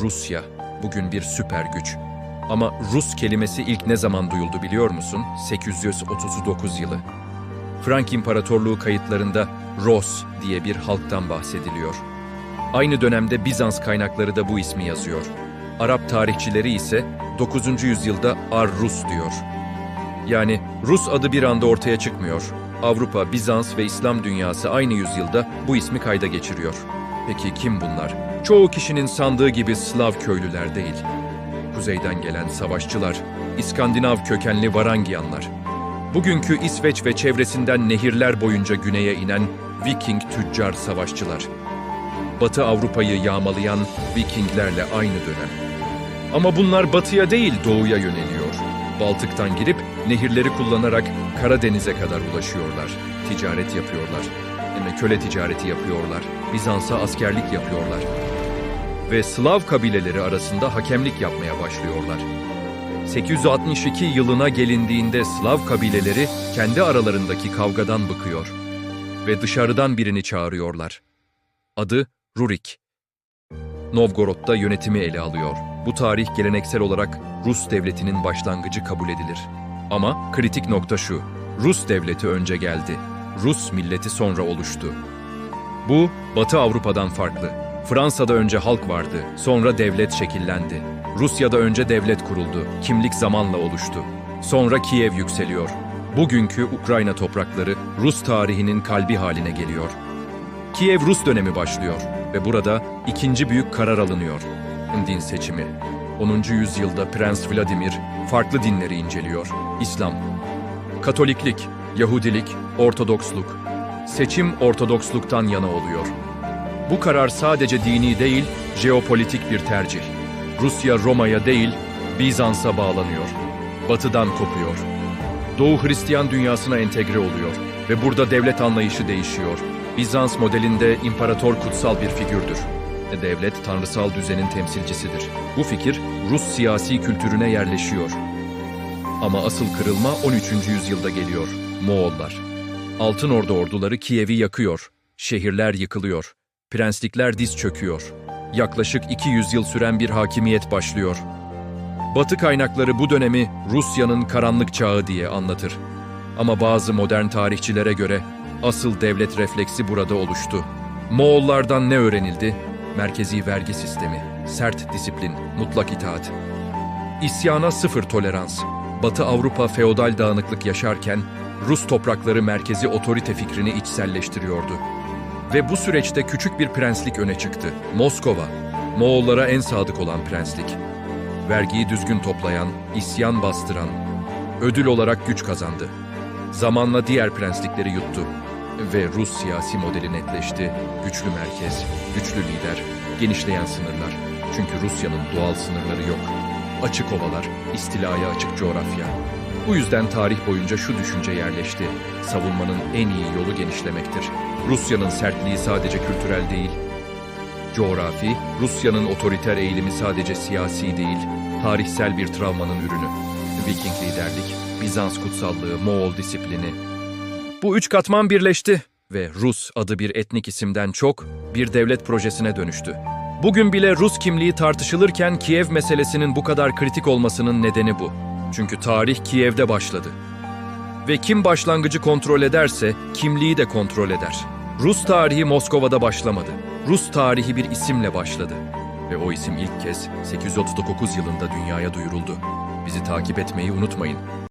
Rusya bugün bir süper güç. Ama Rus kelimesi ilk ne zaman duyuldu biliyor musun? 839 yılı. Frank İmparatorluğu kayıtlarında Ros diye bir halktan bahsediliyor. Aynı dönemde Bizans kaynakları da bu ismi yazıyor. Arap tarihçileri ise 9. yüzyılda Ar-Rus diyor. Yani Rus adı bir anda ortaya çıkmıyor. Avrupa, Bizans ve İslam dünyası aynı yüzyılda bu ismi kayda geçiriyor. Peki kim bunlar? Çoğu kişinin sandığı gibi Slav köylüler değil. Kuzeyden gelen savaşçılar, İskandinav kökenli Varangiyanlar. Bugünkü İsveç ve çevresinden nehirler boyunca güneye inen Viking tüccar savaşçılar. Batı Avrupa'yı yağmalayan Vikinglerle aynı dönem. Ama bunlar batıya değil doğuya yöneliyor. Baltık'tan girip nehirleri kullanarak Karadeniz'e kadar ulaşıyorlar. Ticaret yapıyorlar. Yani köle ticareti yapıyorlar. Bizans'a askerlik yapıyorlar. Ve Slav kabileleri arasında hakemlik yapmaya başlıyorlar. 862 yılına gelindiğinde Slav kabileleri kendi aralarındaki kavgadan bıkıyor ve dışarıdan birini çağırıyorlar. Adı Rurik. Novgorod'da yönetimi ele alıyor. Bu tarih geleneksel olarak Rus devletinin başlangıcı kabul edilir. Ama kritik nokta şu. Rus devleti önce geldi. Rus milleti sonra oluştu. Bu Batı Avrupa'dan farklı. Fransa'da önce halk vardı, sonra devlet şekillendi. Rusya'da önce devlet kuruldu, kimlik zamanla oluştu. Sonra Kiev yükseliyor. Bugünkü Ukrayna toprakları Rus tarihinin kalbi haline geliyor. Kiev Rus dönemi başlıyor ve burada ikinci büyük karar alınıyor. Din seçimi. 10. yüzyılda Prens Vladimir farklı dinleri inceliyor. İslam, Katoliklik, Yahudilik, Ortodoksluk. Seçim Ortodoksluktan yana oluyor. Bu karar sadece dini değil, jeopolitik bir tercih. Rusya Roma'ya değil, Bizans'a bağlanıyor. Batıdan kopuyor. Doğu Hristiyan dünyasına entegre oluyor ve burada devlet anlayışı değişiyor. Bizans modelinde imparator kutsal bir figürdür. Devlet tanrısal düzenin temsilcisidir. Bu fikir Rus siyasi kültürüne yerleşiyor. Ama asıl kırılma 13. yüzyılda geliyor. Moğollar. Altın Ordu orduları Kiev'i yakıyor. Şehirler yıkılıyor. Prenslikler diz çöküyor. Yaklaşık 200 yıl süren bir hakimiyet başlıyor. Batı kaynakları bu dönemi Rusya'nın karanlık çağı diye anlatır. Ama bazı modern tarihçilere göre asıl devlet refleksi burada oluştu. Moğollardan ne öğrenildi? Merkezi vergi sistemi, sert disiplin, mutlak itaat. İsyana sıfır tolerans. Batı Avrupa feodal dağınıklık yaşarken Rus toprakları merkezi otorite fikrini içselleştiriyordu. Ve bu süreçte küçük bir prenslik öne çıktı. Moskova, Moğollara en sadık olan prenslik. Vergiyi düzgün toplayan, isyan bastıran, ödül olarak güç kazandı. Zamanla diğer prenslikleri yuttu ve Rus siyasi modeli netleşti. Güçlü merkez, güçlü lider, genişleyen sınırlar. Çünkü Rusya'nın doğal sınırları yok. Açık ovalar, istilaya açık coğrafya. Bu yüzden tarih boyunca şu düşünce yerleşti. Savunmanın en iyi yolu genişlemektir. Rusya'nın sertliği sadece kültürel değil, Coğrafi, Rusya'nın otoriter eğilimi sadece siyasi değil, tarihsel bir travmanın ürünü. Viking liderlik, Bizans kutsallığı, Moğol disiplini. Bu üç katman birleşti ve Rus adı bir etnik isimden çok bir devlet projesine dönüştü. Bugün bile Rus kimliği tartışılırken Kiev meselesinin bu kadar kritik olmasının nedeni bu. Çünkü tarih Kiev'de başladı. Ve kim başlangıcı kontrol ederse kimliği de kontrol eder. Rus tarihi Moskova'da başlamadı. Rus tarihi bir isimle başladı. Ve o isim ilk kez 839 yılında dünyaya duyuruldu. Bizi takip etmeyi unutmayın.